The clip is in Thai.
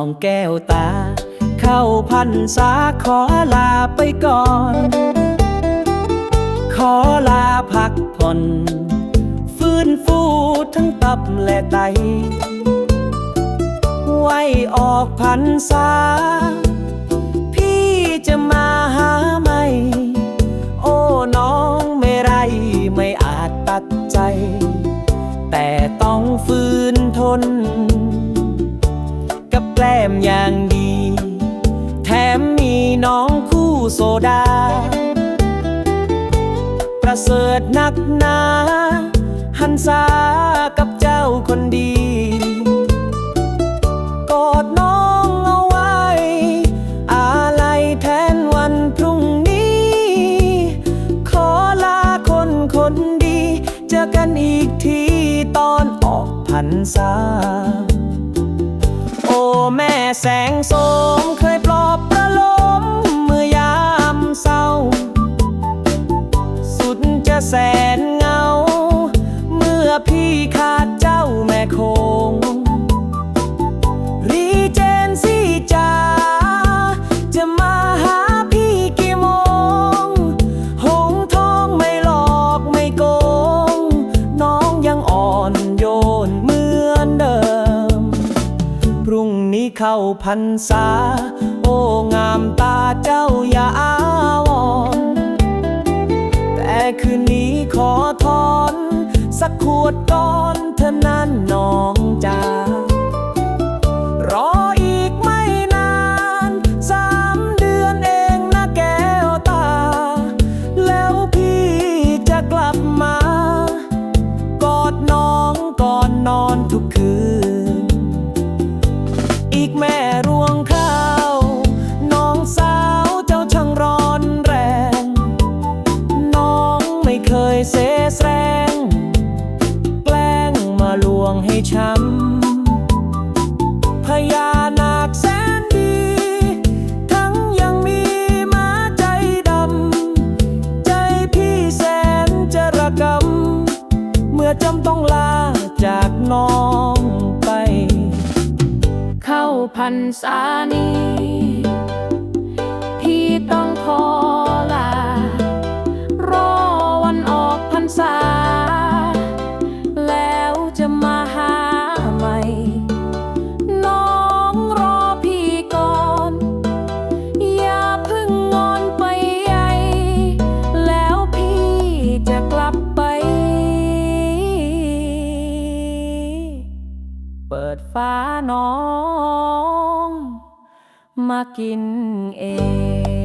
น้องแก้วตา เข้าพันษาขอลาไปก่อน ขอลาพักผ่อน ฟื้นฟูทั้งตับและไต ไว้ออกพันษา พี่จะมาหาใหม่ โอ้น้องไม่ไรไม่อาจตัดใจ แต่ต้องฝืนทน แกล้มอย่างดี แถมมีน้องคู่โซดา ประเสริฐนักหนาหันษากับเจ้าคนดีกอดน้องเอาไว้อะไรแทนวันพรุ่งนี้ ขอลาคนคนดี เจอกันอีกทีตอนออกพรรษา แม่แสงโสมเคยปลอบประโลมเมื่อยามเศร้า สุดจะแสนเงา เมื่อพี่ขาดเจ้าแม่คง เข้าพรรษา โอ้งามตาเจ้าอย่าอาวรแต่คืนนี้ขอทอน สักขวดก่อนเธอนั้นน้องจ๋า รวงข้าว น้องสาวเจ้าช่างร้อนแรง น้องไม่เคยเสแสร้ง แกล้งมาลวงให้ช้ำ พรรษานี้ พี่ต้องขอลา รอวันออกพรรษา แล้วจะมาหาใหม่ น้องรอพี่ก่อน อย่าเพึ่งงอนไปใหญ่แล้วพี่จะกลับไป เปิดฟ้าน้อง มากินเอง